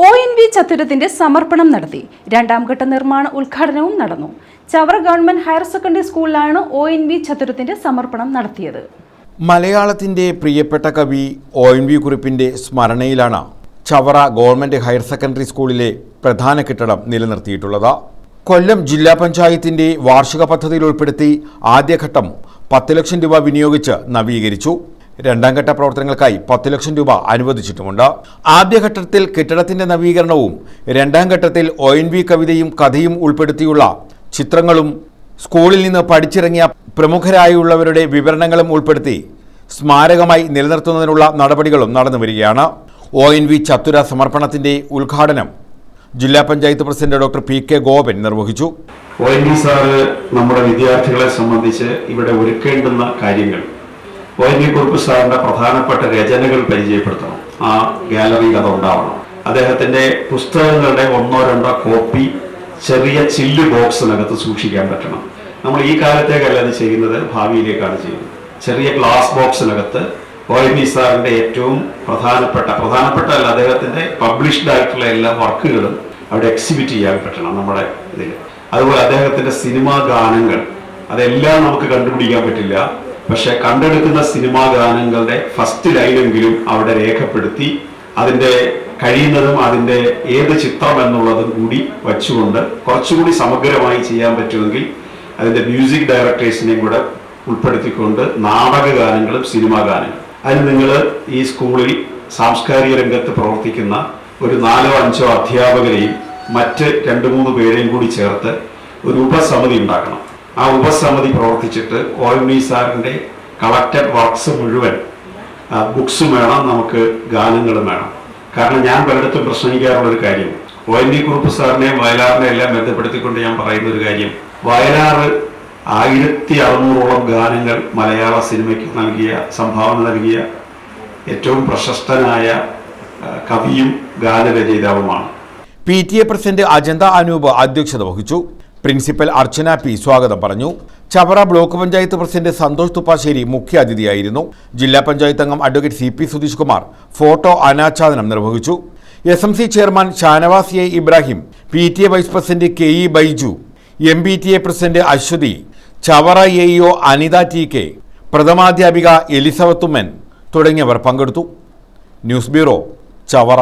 O N V ചത്തുരത്തിന്റെ സമർപ്പണം നടത്തി. രണ്ടാം ഘട്ട നിർമ്മാണ ഉദ്ഘാടനവും നടന്നു. ചവറ ഗവൺമെന്റ് ഹയർ സെക്കൻഡറി സ്കൂളിലാണ് ഒ എൻ വി ചത്തുരത്തിന്റെ സമർപ്പണം നടത്തിയത്. മലയാളത്തിന്റെ പ്രിയപ്പെട്ട കവി ഒ എൻ വി കുറിപ്പിന്റെ സ്മരണയിലാണ് ചവറ ഗവൺമെന്റ് ഹയർ സെക്കൻഡറി സ്കൂളിലെ പ്രധാന കെട്ടിടം നിലനിർത്തിയിട്ടുള്ളത്. കൊല്ലം ജില്ലാ പഞ്ചായത്തിന്റെ വാർഷിക പദ്ധതിയിൽ ഉൾപ്പെടുത്തി ആദ്യഘട്ടം പത്ത് ലക്ഷം രൂപ വിനിയോഗിച്ച് നവീകരിച്ചു. രണ്ടാം ഘട്ട പ്രവർത്തനങ്ങൾക്കായി പത്ത് ലക്ഷം രൂപ അനുവദിച്ചിട്ടുമുണ്ട്. ആദ്യഘട്ടത്തിൽ കെട്ടിടത്തിന്റെ നവീകരണവും രണ്ടാം ഘട്ടത്തിൽ ഒ എൻ വി കവിതയും കഥയും ഉൾപ്പെടുത്തിയുള്ള ചിത്രങ്ങളും സ്കൂളിൽ നിന്ന് പഠിച്ചിറങ്ങിയ പ്രമുഖരായുള്ളവരുടെ വിവരണങ്ങളും ഉൾപ്പെടുത്തി സ്മാരകമായി നിലനിർത്തുന്നതിനുള്ള നടപടികളും നടന്നു വരികയാണ്. ഒ എൻ വി ചത്തുര സമർപ്പണത്തിന്റെ ഉദ്ഘാടനം ജില്ലാ panchayat president doctor P K Gopan നിർവഹിച്ചു. ഒ എൻ വി സാറ് നമ്മുടെ വിദ്യാർത്ഥികളെ സംബന്ധിച്ച് ഇവിടെ ഒരുക്കേണ്ടുന്ന കാര്യങ്ങൾ കുറുപ്പ് സാറിന്റെ പ്രധാനപ്പെട്ട രചനകൾ പരിചയപ്പെടുത്തണം. ആ ഗാലറിയിൽ അത് ഉണ്ടാവണം. അദ്ദേഹത്തിന്റെ പുസ്തകങ്ങളുടെ ഒന്നോ രണ്ടോ കോപ്പി ചെറിയ ചില്ല് ബോക്സിനകത്ത് സൂക്ഷിക്കാൻ പറ്റണം. നമ്മൾ ഈ കാലത്തേക്കല്ല അത് ചെയ്യുന്നത് ഭാവിയിലേക്കാണ് ചെയ്യുന്നത്. ചെറിയ ഗ്ലാസ് ബോക്സിനകത്ത് ഒ എൻ വി സാറിന്റെ ഏറ്റവും പ്രധാനപ്പെട്ട പ്രധാനപ്പെട്ട അല്ല അദ്ദേഹത്തിന്റെ പബ്ലിഷ്ഡ് ആയിട്ടുള്ള എല്ലാ വർക്കുകളും അവിടെ എക്സിബിറ്റ് ചെയ്യാൻ പറ്റണം നമ്മുടെ ഇതിൽ അതുപോലെ അദ്ദേഹത്തിന്റെ സിനിമാ ഗാനങ്ങൾ അതെല്ലാം നമുക്ക് കണ്ടുപിടിക്കാൻ പറ്റില്ല. പക്ഷെ കണ്ടെടുക്കുന്ന സിനിമാ ഗാനങ്ങളുടെ ഫസ്റ്റ് ലൈനെങ്കിലും അവിടെ രേഖപ്പെടുത്തി അതിന്റെ കഴിയുന്നതും അതിന്റെ ഏത് ചിത്രം എന്നുള്ളതും കൂടി വച്ചുകൊണ്ട് കുറച്ചുകൂടി സമഗ്രമായി ചെയ്യാൻ പറ്റുമെങ്കിൽ അതിന്റെ മ്യൂസിക് ഡയറക്ടേഴ്സിനെയും കൂടെ ഉൾപ്പെടുത്തിക്കൊണ്ട് നാടക ഗാനങ്ങളും സിനിമാ ഗാനങ്ങളും. അതിന് നിങ്ങൾ ഈ സ്കൂളിൽ സാംസ്കാരിക രംഗത്ത് പ്രവർത്തിക്കുന്ന ഒരു നാലോ അഞ്ചോ അധ്യാപകരെയും മറ്റ് രണ്ട് മൂന്ന് പേരെയും കൂടി ചേർത്ത് ഒരു ഉപസമിതി ഉണ്ടാക്കണം. ആ ഉപസമിതി പ്രവർത്തിച്ചിട്ട് ഒ എം വി സാറിന്റെ കളക്റ്റഡ് വർക്ക്സ് മുഴുവൻ ബുക്സും വേണം നമുക്ക് ഗാനങ്ങളും വേണം. കാരണം ഞാൻ പലയിടത്തും പ്രശ്നിക്കാറുള്ളൊരു കാര്യം ഒ എൻ വി കുറുപ്പ് സാറിനെയും വയലാറിനെ എല്ലാം ബന്ധപ്പെടുത്തിക്കൊണ്ട് ഞാൻ പറയുന്ന ഒരു കാര്യം വയലാറ് ആയിരത്തി അറുന്നൂറോളം ഗാനങ്ങൾ മലയാള സിനിമയ്ക്ക് നൽകിയ സംഭാവന നൽകിയ ഏറ്റവും പ്രശസ്തനായ കവിയും ഗാനരചയിതാവുമാണ്. P T A president Ajantha Anoop അധ്യക്ഷത വഹിച്ചു. Principal Archana P. സ്വാഗതം പറഞ്ഞു. ചവറ ബ്ലോക്ക് പഞ്ചായത്ത് പ്രസിഡന്റ് സന്തോഷ് തുപ്പാശ്ശേരി മുഖ്യാതിഥിയായിരുന്നു ജില്ലാ പഞ്ചായത്ത് അംഗം advocate C. P. Sudheesh Kumar photo അനാച്ഛാദനം നിർവഹിച്ചു. S. M. C chairman Shanavas A. Ibrahim P. T. A. Vice president K. E. Baiju M. B T. A. President Aswathi Chavara A. E O Anitha T. K പ്രഥമാധ്യാപിക Elizabeth Oommen തുടങ്ങിയവർ പങ്കെടുത്തു. News bureau Chavara.